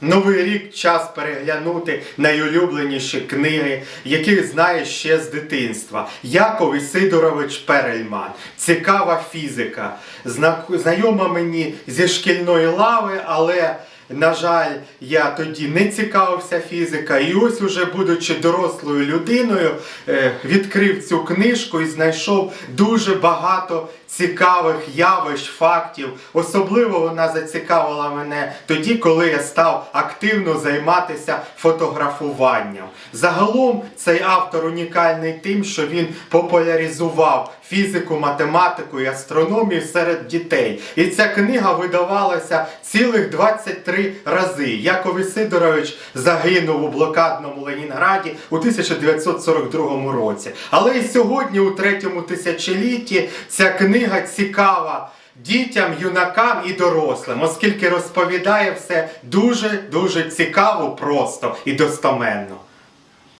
Новий рік час переглянути найулюбленіші книги, які знаєш ще з дитинства. Яков Ісидорович Перельман. Цікава фізика. Знайома мені зі шкільної лави, але. На жаль, я тоді не цікавився фізика, і ось уже будучи дорослою людиною, е, відкрив цю книжку і знайшов дуже багато цікавих явищ, фактів. Особливо вона зацікавила мене тоді, коли я став активно займатися фотографуванням. Загалом цей автор унікальний тим, що він популяризував фізику, математику і астрономію серед дітей. І ця книга видавалася цілих 23 рази. Якові Сидорович загинув у блокадному Ленінграді у 1942 році. Але і сьогодні, у третьому тисячолітті, ця книга цікава. Дітям, юнакам і дорослим, оскільки розповідає все дуже дуже цікаво, просто і достоменно.